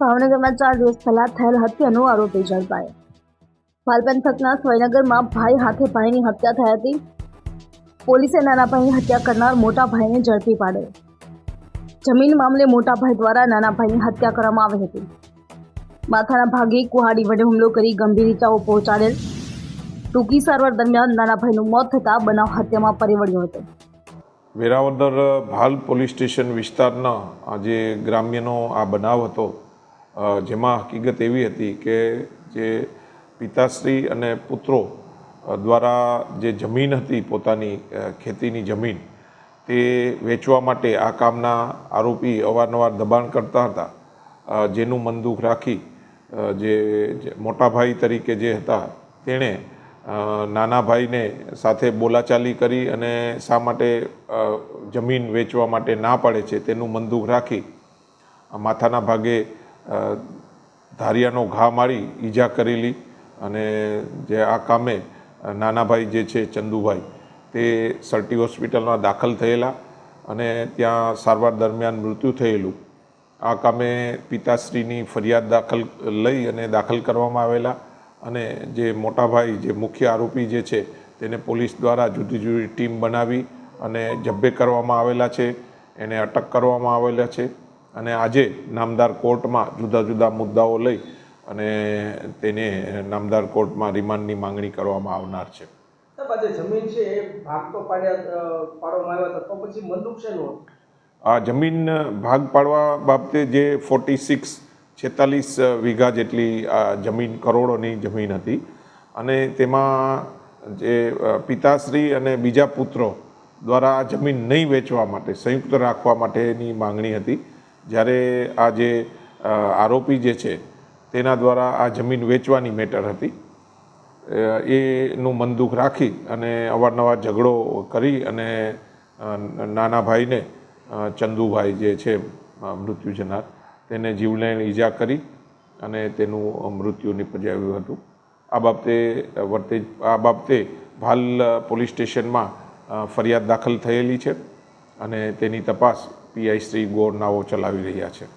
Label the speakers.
Speaker 1: ભાવનગરમાં ચાર દિવસ પહેલા થયેલ હત્યાનો આરોપી ઝડપાયો પાલ પંથકના સ્વયનગરમાં ભાઈ હાથે ભાઈની હત્યા થઈ હતી. પોલીસે નાના ભાઈની હત્યા કરનાર મોટા ભાઈને ઝડપી પાડ્યો. જમીન મામલે મોટા ભાઈ દ્વારા નાના ભાઈની હત્યા કરવામાં આવી હતી. માથાના ભાગે કુહાડી વડે હુમલો કરી ગંભીર ઇજાઓ પહોંચાડેલ. ટૂંકી સારવાર દરમિયાન નાના ભાઈનું મોત થતાં બનાવ હત્યામાં પરિવળ્યો હતો.
Speaker 2: વેરાવદર ભાલ પોલીસ સ્ટેશન વિસ્તારના આજે ગ્રામ્યનો આ બનાવ હતો. જેમાં હકીકત એવી હતી કે જે પિતાશ્રી અને પુત્રો દ્વારા જે જમીન હતી પોતાની ખેતીની જમીન, તે વેચવા માટે આ કામના આરોપી અવારનવાર દબાણ કરતા હતા. જેનું મનદુખ રાખી જે મોટા ભાઈ તરીકે જે હતા, તેણે નાના ભાઈને સાથે બોલાચાલી કરી અને શા માટે જમીન વેચવા માટે ના પાડે છે તેનું મનદુખ રાખી, માથાના ભાગે ધારિયાનો ઘા મારી, ઈજા કરેલી અને જે આ કામે નાનાભાઈ જે છે, ચંદુભાઈ, તે સર્ટી હોસ્પિટલમાં દાખલ થયેલા અને ત્યાં સારવાર દરમિયાન મૃત્યુ થયેલું. આ કામે પિતાશ્રીની ફરિયાદ દાખલ લઈ અને દાખલ કરવામાં આવેલા અને જે મોટાભાઈ, જે મુખ્ય આરોપી જે છે, તેને પોલીસ દ્વારા જુદી જુદી ટીમ બનાવી અને જબ્બે કરવામાં આવેલા છે, એને અટક કરવામાં આવેલા છે. અને આજે નામદાર કોર્ટમાં જુદા જુદા મુદ્દાઓ લઈ અને તેને નામદાર કોર્ટમાં રિમાન્ડની માંગણી કરવામાં આવનાર છે.
Speaker 3: આ જમીન છે એ ભાગ તો પાડવામાં આવ્યા તો પછી મંદુક શેનું
Speaker 2: આ જમીન ભાગ પાડવા બાબતે જે ફોર્ટી સિક્સ છેતાલીસ વીઘા જેટલી આ જમીન કરોડોની જમીન હતી. અને તેમાં જે પિતાશ્રી અને બીજા પુત્રો દ્વારા આ જમીન નહીં વેચવા માટે સંયુક્ત રાખવા માટેની માંગણી હતી. જ્યારે આ જે આરોપી જે છે, તેના દ્વારા આ જમીન વેચવાની મેટર હતી. એનું મનદુખ રાખી અને અવારનવાર ઝઘડો કરી અને નાના ભાઈને ચંદુભાઈ જે છે મૃત્યુ જનાર, તેને જીવલેણ ઈજા કરી અને તેનું મૃત્યુ નિપજાવ્યું હતું. આ બાબતે વર્તે, આ બાબતે ભાલ પોલીસ સ્ટેશનમાં ફરિયાદ દાખલ થયેલી છે અને તેની તપાસ પીઆઈ શ્રી ગોરનાઓ ચલાવી રહ્યા છે.